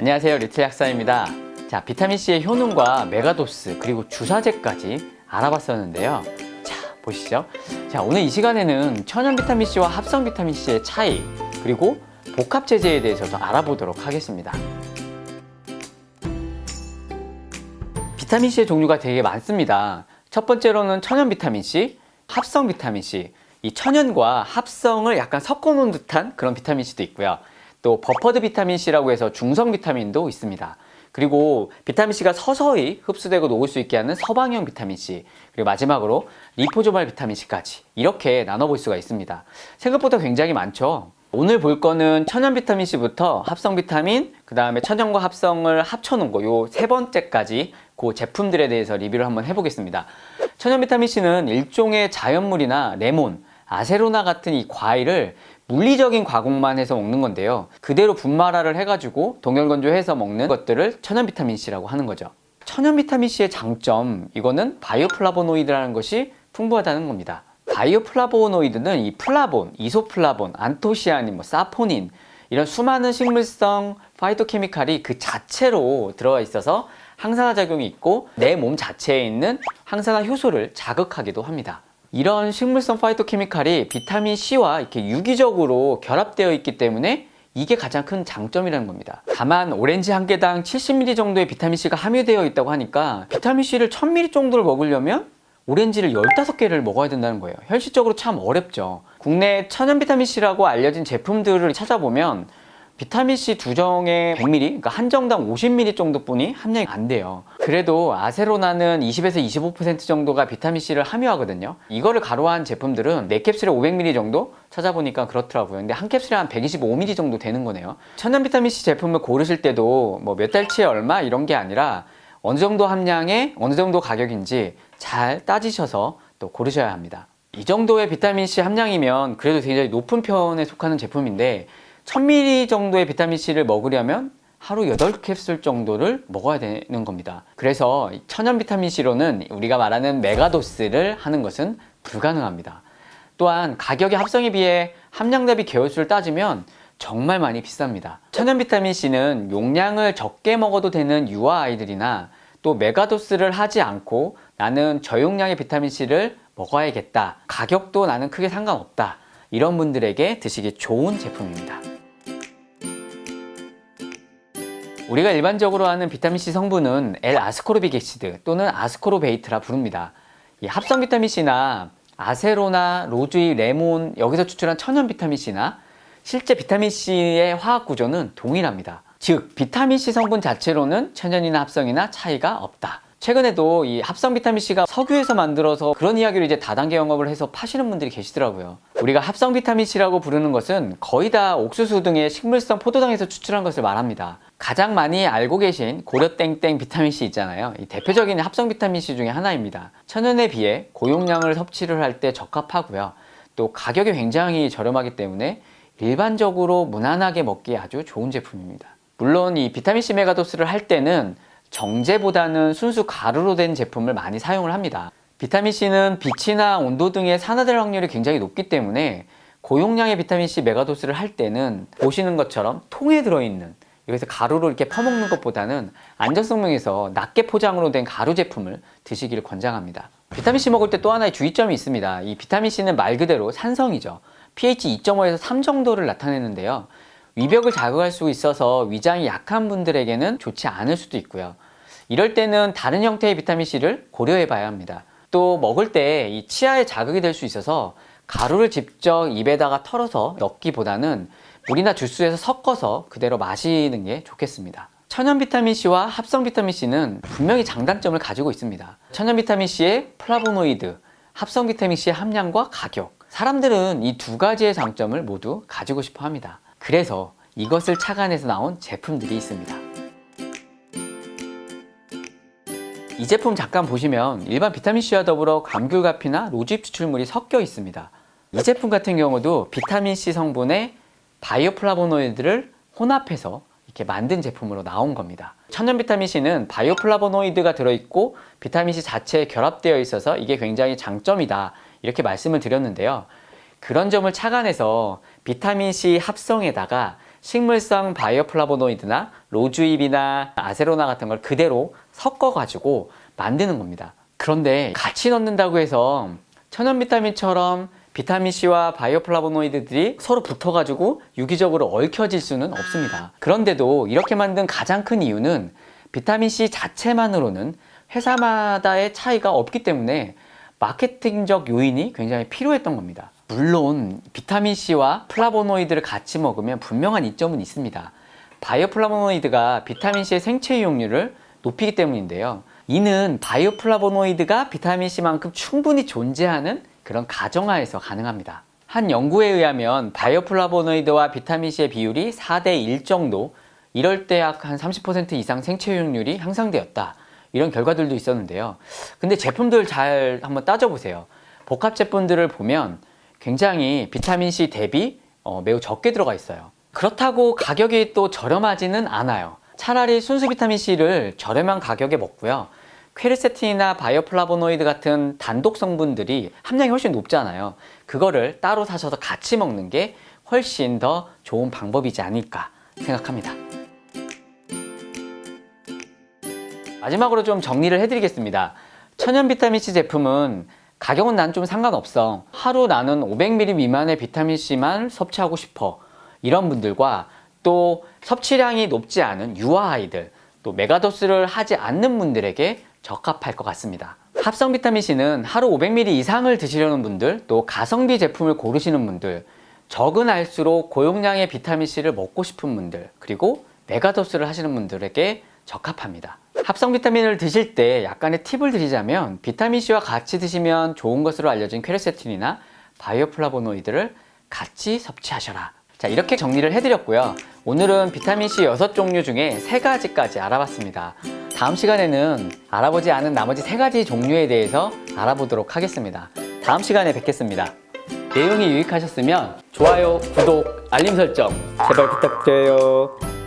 안녕하세요 리틀 약사입니다. 자 비타민C의 효능과 메가도스 그리고 주사제까지 알아봤었는데요. 자 보시죠. 자 오늘 이 시간에는 천연 비타민C와 합성 비타민C의 차이 그리고 복합 제제에 대해서도 알아보도록 하겠습니다. 비타민C의 종류가 되게 많습니다. 첫 번째로는 천연 비타민C 합성 비타민C. 이 천연과 합성을 약간 섞어 놓은 듯한 그런 비타민C도 있고요 또 버퍼드 비타민C라고 해서 중성 비타민도 있습니다. 그리고 비타민C가 서서히 흡수되고 녹을 수 있게 하는 서방형 비타민C 그리고 마지막으로 리포조말 비타민C까지 이렇게 나눠볼 수가 있습니다. 생각보다 굉장히 많죠. 오늘 볼 거는 천연 비타민C부터 합성 비타민, 그 다음에 천연과 합성을 합쳐놓은 거, 요 세 번째까지 그 제품들에 대해서 리뷰를 한번 해보겠습니다. 천연 비타민C는 일종의 자연물이나 레몬, 아세로나 같은 이 과일을 물리적인 가공만 해서 먹는 건데요. 그대로 분말화를 해가지고 동결건조해서 먹는 것들을 천연 비타민 C라고 하는 거죠. 천연 비타민 C의 장점, 이거는 바이오플라보노이드라는 것이 풍부하다는 겁니다. 바이오플라보노이드는 이 플라본, 이소플라본, 안토시아닌, 뭐 사포닌 이런 수많은 식물성 파이토케미칼이 그 자체로 들어가 있어서 항산화 작용이 있고 내 몸 자체에 있는 항산화 효소를 자극하기도 합니다. 이런 식물성 파이토케미칼이 비타민 C와 이렇게 유기적으로 결합되어 있기 때문에 이게 가장 큰 장점이라는 겁니다. 다만 오렌지 한 개당 70ml 정도의 비타민 C가 함유되어 있다고 하니까 비타민 C를 1000ml 정도를 먹으려면 오렌지를 15개를 먹어야 된다는 거예요. 현실적으로 참 어렵죠. 국내 천연 비타민 C라고 알려진 제품들을 찾아보면 비타민C 두 정에 100ml, 그러니까 한 정당 50ml 정도뿐이 함량이 안 돼요. 그래도 아세로나는 20에서 25% 정도가 비타민C를 함유하거든요. 이거를 가로한 제품들은 4캡슐에 500ml 정도 찾아보니까 그렇더라고요. 근데 한 캡슐에 한 125ml 정도 되는 거네요. 천연 비타민C 제품을 고르실 때도 뭐 몇 달치에 얼마 이런 게 아니라 어느 정도 함량에 어느 정도 가격인지 잘 따지셔서 또 고르셔야 합니다. 이 정도의 비타민C 함량이면 그래도 굉장히 높은 편에 속하는 제품인데 1000ml 정도의 비타민C를 먹으려면 하루 8캡슐 정도를 먹어야 되는 겁니다. 그래서 천연 비타민C로는 우리가 말하는 메가도스를 하는 것은 불가능합니다. 또한 가격의 합성에 비해 함량 대비 개월수를 따지면 정말 많이 비쌉니다. 천연 비타민C는 용량을 적게 먹어도 되는 유아 아이들이나 또 메가도스를 하지 않고 나는 저용량의 비타민C를 먹어야겠다. 가격도 나는 크게 상관없다. 이런 분들에게 드시기 좋은 제품입니다. 우리가 일반적으로 아는 비타민C 성분은 L-아스코르빅 액시드 또는 아스코르베이트라 부릅니다. 이 합성 비타민C나 아세로나, 로즈의 레몬, 여기서 추출한 천연 비타민C나 실제 비타민C의 화학 구조는 동일합니다. 즉, 비타민C 성분 자체로는 천연이나 합성이나 차이가 없다. 최근에도 이 합성 비타민C가 석유에서 만들어서 그런 이야기를 이제 다단계 영업을 해서 파시는 분들이 계시더라고요. 우리가 합성 비타민C라고 부르는 것은 거의 다 옥수수 등의 식물성 포도당에서 추출한 것을 말합니다. 가장 많이 알고 계신 고려땡땡 비타민C 있잖아요. 이 대표적인 합성 비타민C 중에 하나입니다. 천연에 비해 고용량을 섭취를 할 때 적합하고요. 또 가격이 굉장히 저렴하기 때문에 일반적으로 무난하게 먹기에 아주 좋은 제품입니다. 물론 이 비타민C 메가도스를 할 때는 정제보다는 순수 가루로 된 제품을 많이 사용을 합니다. 비타민C는 빛이나 온도 등의 산화될 확률이 굉장히 높기 때문에 고용량의 비타민C 메가도스를 할 때는 보시는 것처럼 통에 들어있는 여기서 가루로 이렇게 퍼먹는 것보다는 안전성 면에서 낮게 포장으로 된 가루 제품을 드시기를 권장합니다. 비타민C 먹을 때 또 하나의 주의점이 있습니다. 이 비타민C는 말 그대로 산성이죠. pH 2.5에서 3 정도를 나타내는데요. 위벽을 자극할 수 있어서 위장이 약한 분들에게는 좋지 않을 수도 있고요. 이럴 때는 다른 형태의 비타민C를 고려해 봐야 합니다. 또 먹을 때 이 치아에 자극이 될 수 있어서 가루를 직접 입에다가 털어서 넣기보다는 물이나 주스에서 섞어서 그대로 마시는 게 좋겠습니다. 천연 비타민C와 합성 비타민C는 분명히 장단점을 가지고 있습니다. 천연 비타민C의 플라보노이드, 합성 비타민C의 함량과 가격. 사람들은 이 두 가지의 장점을 모두 가지고 싶어 합니다. 그래서 이것을 착안해서 나온 제품들이 있습니다. 이 제품 잠깐 보시면 일반 비타민C와 더불어 감귤가피나 로즈잎 추출물이 섞여 있습니다. 이 제품 같은 경우도 비타민C 성분의 바이오플라보노이드를 혼합해서 이렇게 만든 제품으로 나온 겁니다. 천연 비타민C는 바이오플라보노이드가 들어있고 비타민C 자체에 결합되어 있어서 이게 굉장히 장점이다. 이렇게 말씀을 드렸는데요. 그런 점을 착안해서 비타민C 합성에다가 식물성 바이오플라보노이드나 로주잎이나 아세로나 같은 걸 그대로 섞어가지고 만드는 겁니다. 그런데 같이 넣는다고 해서 천연 비타민처럼 비타민 C와 바이오플라보노이드들이 서로 붙어가지고 유기적으로 얽혀질 수는 없습니다. 그런데도 이렇게 만든 가장 큰 이유는 비타민 C 자체만으로는 회사마다의 차이가 없기 때문에 마케팅적 요인이 굉장히 필요했던 겁니다. 물론 비타민 C와 플라보노이드를 같이 먹으면 분명한 이점은 있습니다. 바이오플라보노이드가 비타민 C의 생체 이용률을 높이기 때문인데요. 이는 바이오플라보노이드가 비타민 C만큼 충분히 존재하는 그런 가정하에서 가능합니다. 한 연구에 의하면 바이오플라보노이드와 비타민 C의 비율이 4대 1 정도, 이럴 때 약 한 30% 이상 생체 이용률이 향상되었다. 이런 결과들도 있었는데요. 근데 제품들 잘 한번 따져보세요. 복합 제품들을 보면 굉장히 비타민 C 대비 어, 매우 적게 들어가 있어요. 그렇다고 가격이 또 저렴하지는 않아요. 차라리 순수 비타민 C를 저렴한 가격에 먹고요. 퀘르세틴이나 바이오플라보노이드 같은 단독 성분들이 함량이 훨씬 높잖아요. 그거를 따로 사셔서 같이 먹는 게 훨씬 더 좋은 방법이지 않을까 생각합니다. 마지막으로 좀 정리를 해드리겠습니다. 천연 비타민C 제품은 가격은 난 좀 상관없어. 하루 나는 500ml 미만의 비타민C만 섭취하고 싶어. 이런 분들과 또 섭취량이 높지 않은 유아 아이들, 또 메가도스를 하지 않는 분들에게 적합할 것 같습니다. 합성 비타민C는 하루 500ml 이상을 드시려는 분들, 또 가성비 제품을 고르시는 분들, 적은 알수록 고용량의 비타민C를 먹고 싶은 분들, 그리고 메가도스를 하시는 분들에게 적합합니다. 합성 비타민을 드실 때 약간의 팁을 드리자면 비타민C와 같이 드시면 좋은 것으로 알려진 퀘르세틴이나 바이오플라보노이드를 같이 섭취하셔라. 자, 이렇게 정리를 해드렸고요. 오늘은 비타민C 6종류 중에 3가지까지 알아봤습니다. 다음 시간에는 알아보지 않은 나머지 3가지 종류에 대해서 알아보도록 하겠습니다. 다음 시간에 뵙겠습니다. 내용이 유익하셨으면 좋아요, 구독, 알림 설정 제발 부탁드려요.